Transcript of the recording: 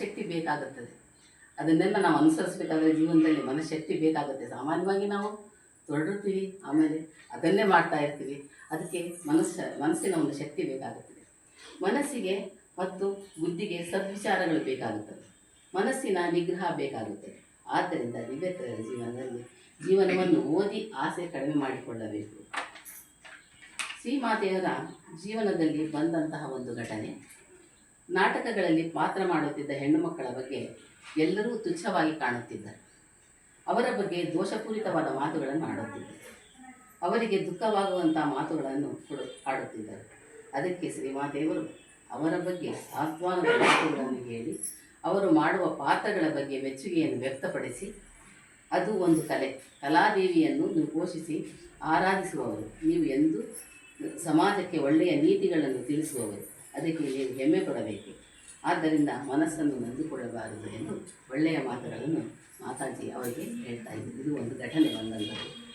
ಶಕ್ತಿ ಬೇಕಾಗುತ್ತದೆ. ಅದನ್ನೆಲ್ಲ ನಾವು ಅನುಸರಿಸಬೇಕಾದ್ರೆ ಜೀವನದಲ್ಲಿ ಮನಃಶಕ್ತಿ ಬೇಕಾಗುತ್ತೆ. ಸಾಮಾನ್ಯವಾಗಿ ನಾವು ತೊಡರುತ್ತೀವಿ, ಆಮೇಲೆ ಅದನ್ನೇ ಮಾಡ್ತಾ ಇರ್ತೀವಿ. ಅದಕ್ಕೆ ಮನಸ್ಸ, ಮನಸ್ಸಿನ ಒಂದು ಶಕ್ತಿ ಬೇಕಾಗುತ್ತದೆ. ಮನಸ್ಸಿಗೆ ಮತ್ತು ಬುದ್ಧಿಗೆ ಸದ್ವಿಚಾರಗಳು ಬೇಕಾಗುತ್ತದೆ ಮನಸ್ಸಿನ ನಿಗ್ರಹ ಬೇಕಾಗುತ್ತದೆ. ಆದ್ದರಿಂದ ದಿವ್ಯತರ ಜೀವನದಲ್ಲಿ ಜೀವನವನ್ನು ಓದಿ ಆಸೆ ಕಡಿಮೆ ಮಾಡಿಕೊಳ್ಳಬೇಕು. ಶ್ರೀಮಾತೆಯವರ ಜೀವನದಲ್ಲಿ ಬಂದಂತಹ ಒಂದು ಘಟನೆ. ನಾಟಕಗಳಲ್ಲಿ ಪಾತ್ರ ಮಾಡುತ್ತಿದ್ದ ಹೆಣ್ಣು ಮಕ್ಕಳ ಬಗ್ಗೆ ಎಲ್ಲರೂ ತುಚ್ಛವಾಗಿ ಕಾಣುತ್ತಿದ್ದರು. ಅವರ ಬಗ್ಗೆ ದೋಷಪೂರಿತವಾದ ಮಾತುಗಳನ್ನು ಆಡುತ್ತಿದ್ದರು. ಅವರಿಗೆ ದುಃಖವಾಗುವಂಥ ಮಾತುಗಳನ್ನು ಕೊಡು, ಆಡುತ್ತಿದ್ದರು. ಅದಕ್ಕೆ ಶ್ರೀಮಾದೇವರು ಅವರ ಬಗ್ಗೆ ಸಾಂತ್ವನದ ಮಾತುಗಳನ್ನು ಹೇಳಿ, ಅವರು ಮಾಡುವ ಪಾತ್ರಗಳ ಬಗ್ಗೆ ಮೆಚ್ಚುಗೆಯನ್ನು ವ್ಯಕ್ತಪಡಿಸಿ, ಅದು ಒಂದು ಕಲೆ. ಕಲಾದೇವಿಯನ್ನು ನೀವು ಪೋಷಿಸಿ ಆರಾಧಿಸುವವರು. ನೀವು ಎಂದು ಸಮಾಜಕ್ಕೆ ಒಳ್ಳೆಯ ನೀತಿಗಳನ್ನು ತಿಳಿಸುವವರು. ಅದಕ್ಕೆ ನೀವು ಹೆಮ್ಮೆ ಪಡಬೇಕು. ಆದ್ದರಿಂದ ಮನಸ್ಸನ್ನು ನಂಬಿಕೊಳ್ಳಬಾರದು ಎಂದು ಒಳ್ಳೆಯ ಮಾತುಗಳನ್ನು ಮಾತಾಜಿ ಅವರಿಗೆ ಹೇಳ್ತಾ ಇದ್ದರು. ಇದು ಒಂದು ಘಟನೆ ಬಂದಂಥದ್ದು.